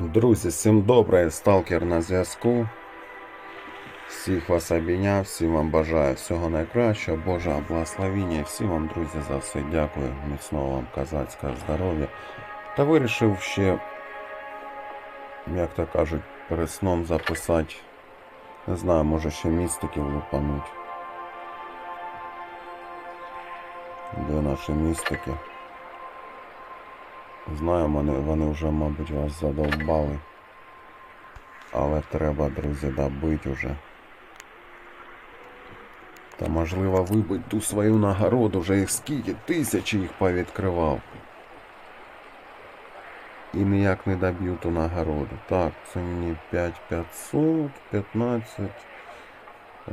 Друзі, всім добре, сталкер на зв'язку. Всіх вас обійняв, всім вам бажаю всього найкращого, Божого благословіння. Всім вам, друзі, за все дякую. Міцного вам козацького здоров'я. Та вирішив ще, як то кажуть, перед сном записати. Не знаю, може ще містиків лупануть. Де наші містики? Знаю, вони, вони вже, мабуть, вас задовбали. Але треба, друзі, добити уже. Та можливо вибить ту свою нагороду, вже їх скільки тисячі їх повідкривав. І ніяк не доб'ю ту нагороду. Так, це мені 5500, 15.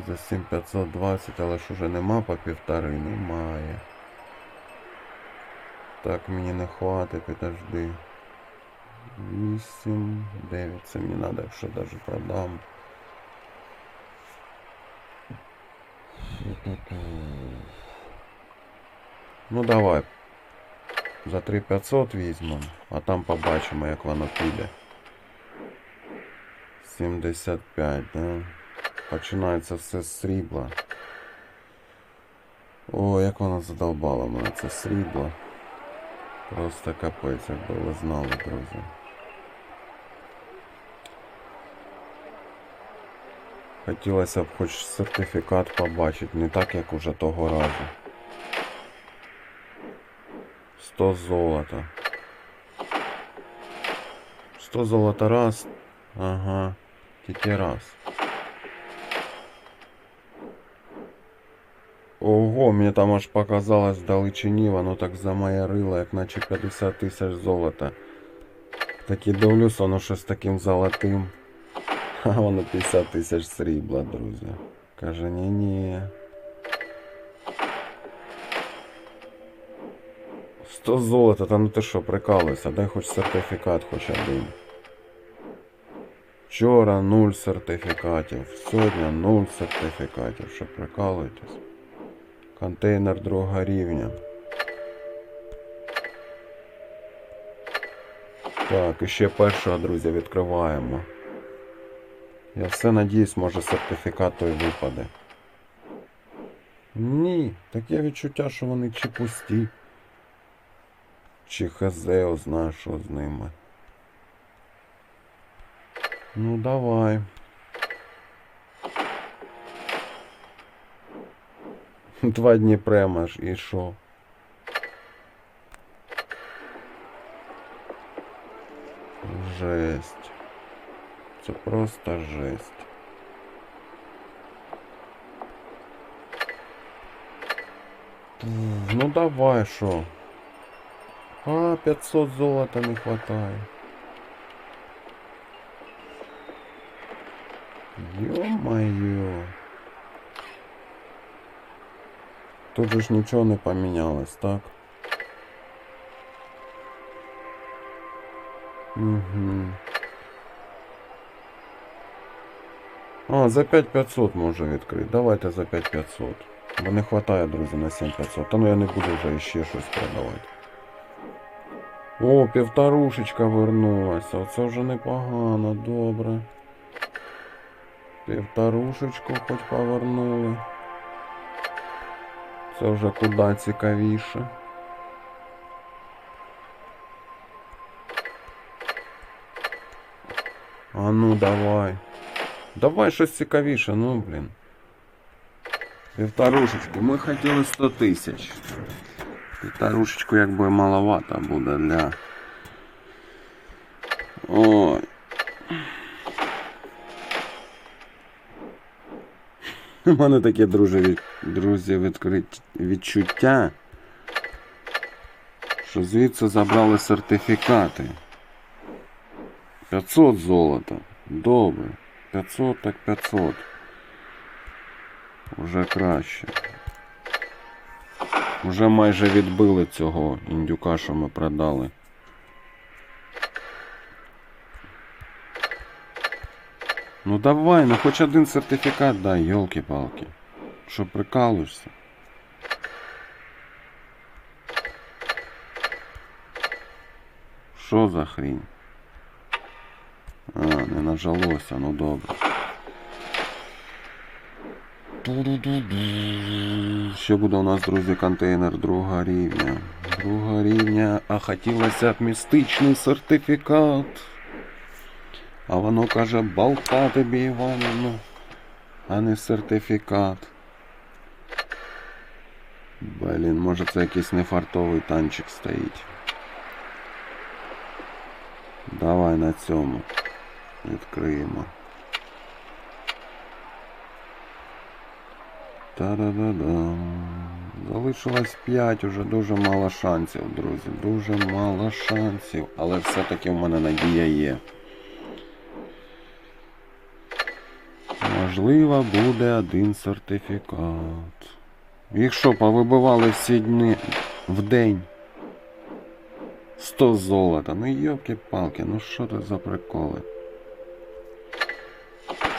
За 7520, але ж уже нема по півтори, немає. Так, мені не хватить, підожди. 8, 9, це мені треба, якщо даже продам. Ну давай. За 3500 візьмемо, а там побачимо, як воно піде. 75, да? Починається все з срібла. О, як воно задолбало мене це срібло. Просто капець, якби ви знали, друзі. Хотілося б хоч сертифікат побачити, не так як уже того разу. 100 золота. 100 золота раз. Ага. Тільки раз. Ого, мені там аж показалось вдалечині, воно так замаярило, як наче 50 тисяч золота. Так і дивлюсь, воно щось таким золотим. А воно 50 тисяч срібла, друзі. Каже, ні-ні. 100 золота, та ну ти що, прикалуйся, дай хоч сертифікат хоч один. Вчора нуль сертифікатів, сьогодні нуль сертифікатів, що прикалуєтесь. Контейнер другого рівня. Так, і ще першого, друзі, відкриваємо. Я все надіюсь, може сертифікат той випаде. Ні, таке відчуття, що вони чи пусті. Чи хз, знає, що з ними. Ну давай. Два дні премаш і що? Жесть. Це просто жесть. Ну давай, що? А, 500 золота не хватає. Ё-моё. Тут же ж нічого не помінялось, так? Угу. А, за 5500 може відкрити. Давайте за 5500. Бо не хватає, друзі, на 7500. Та ну я не буду вже ще щось продавати. О, півторушечка вернулася. Оце вже непогано, добре. Півторушечку хоч повернули. Це вже куди цікавіше. А ну давай. Давай щось цікавіше, ну блін. Півторушечку. Ми хотіли 100 тисяч. Півторушечку якби маловато буде для. Ой. У мене таке, друзі, друзі, відкрить відчуття, що звідси забрали сертифікати. 500 золота. Добре. 500 так 500. Уже краще. Уже майже відбили цього індюка, що ми продали. Ну давай, ну хоч один сертифікат дай, йолки-палки. Що прикалуєшся? Що за хрінь? А, не нажалося, ну добре. Що буде у нас, друзі, контейнер другого рівня. Другого рівня, а хотілося б містичний сертифікат. А воно каже, болта тобі, Іванівна, а не сертифікат. Блін, може це якийсь нефартовий танчик стоїть. Давай на цьому відкриємо. Та-да-да-дам. Залишилось 5, уже дуже мало шансів, друзі. Дуже мало шансів. Але все-таки в мене надія є. Можливо, буде один сертифікат. Їх що, повибивали всі дні в день? 100 золота. Ну йопки-палки, ну що це за приколи?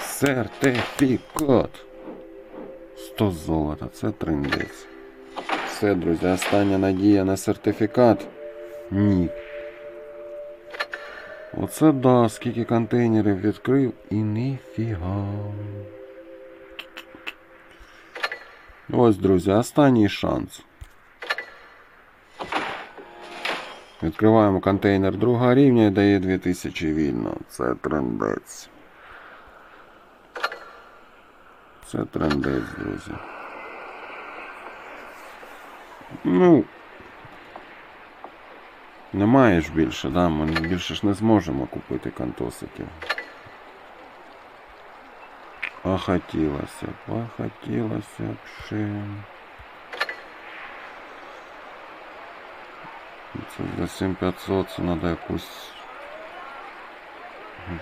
Сертифікат. 100 золота, це триндець. Все, друзі, остання надія на сертифікат. Ні. Оце да, скільки контейнерів відкрив і ніфіга. Ось, друзі, останній шанс. Відкриваємо контейнер другого рівня і дає 2000 вільно. Це трендець. Це трендець, друзі. Ну. Немає ж більше, да? Ми більше ж не зможемо купити кантосиків. А хотілося б, ще. Це за 7500 це треба якусь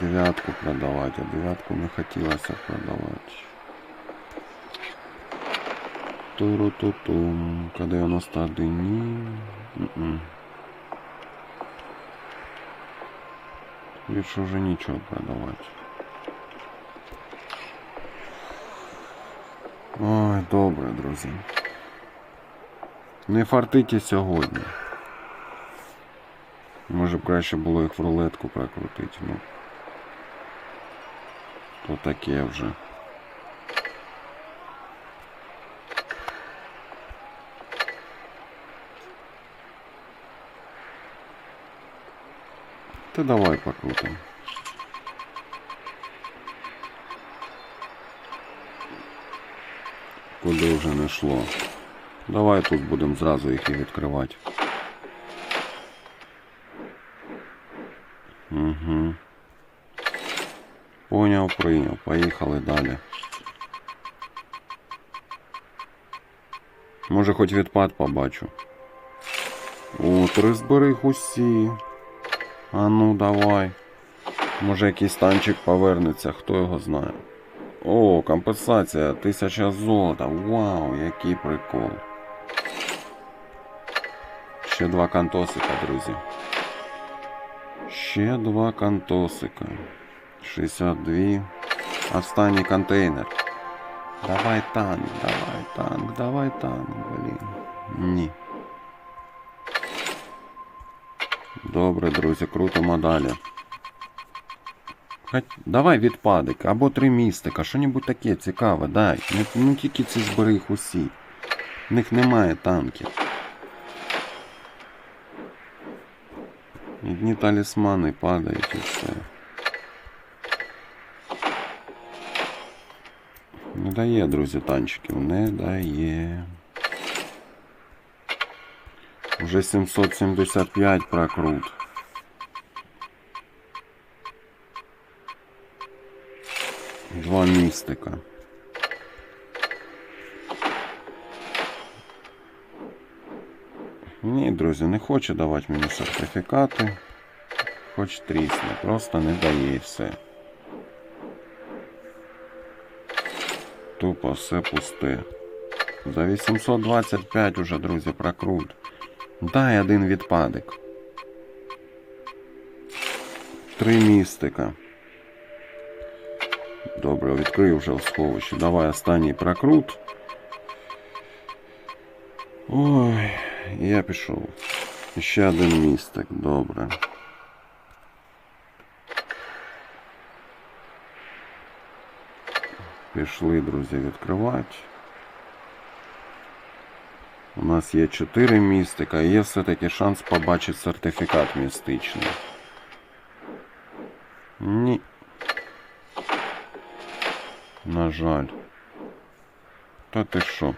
дев'ятку продавати, а дев'ятку не хотілося продавати. Туру-ту-тум. К91 ні. М-м. ничего продавать. Ой, добре, друзі. Не фартите сьогодні. Може б краще було їх в рулетку прокрутити, ну. То таке вже. Та давай покрутим. Куди вже не йшло. Давай тут будемо зразу їх і відкривати. Угу. Поняв, прийняв. Поїхали далі. Може хоч відпад побачу. О, три збери усі. А ну давай. Може якийсь танчик повернеться, хто його знає. О, компенсація, тисяча золота. Вау, який прикол. Ще два кантосика, друзі. Ще два кантосика. 62. Останній контейнер. Давай танк, давай танк, давай танк, блін. Ні. Добре, друзі, крутимо далі. Давай відпадик, або три містика, що-небудь таке цікаве, дай. Не, не тільки ці збери їх усі. В них немає танків. Одні талісмани падають і все. Не дає, друзі, танчиків, не дає. Уже 775 прокрут. Два містика. Ні, друзі, не хоче давати мені сертифікати. Хоч трісне, просто не дає і все. Тупо все пусте. За 825 уже, друзі, прокрут. Дай один відпадик. Три містика. Добре, відкрив вже в сховищі. Давай останній прокрут. Ой, я пішов. Ще один містик, добре. Пішли, друзі, відкривати. У нас є 4 містика, і є все-таки шанс побачити сертифікат містичний. Ні. На жаль. Та ти що?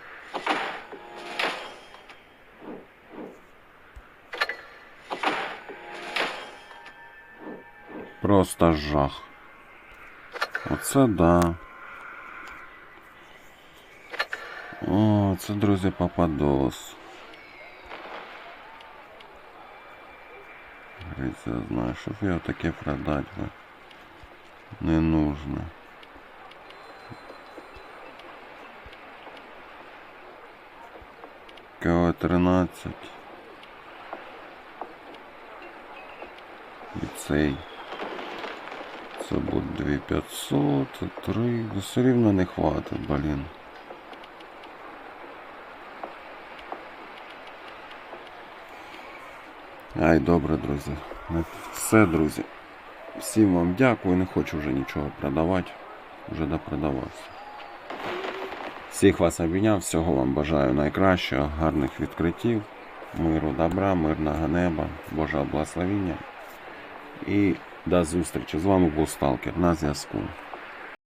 Просто жах. Оце да. О, це, друзі, попадос. Гриця знаю, щоб його таке продати би не нужно. КВ 13. І цей. Це буде 2500, це 3. Да все рівно не хватить, блін. Ай, добре, друзі. Все, друзі. Всім вам дякую. Не хочу вже нічого продавати. Вже допродавався. Всіх вас обійняв, всього вам бажаю найкращого, гарних відкриттів, миру, добра, мирного неба, Божого благословіння. І до зустрічі. З вами був Сталкер на зв'язку.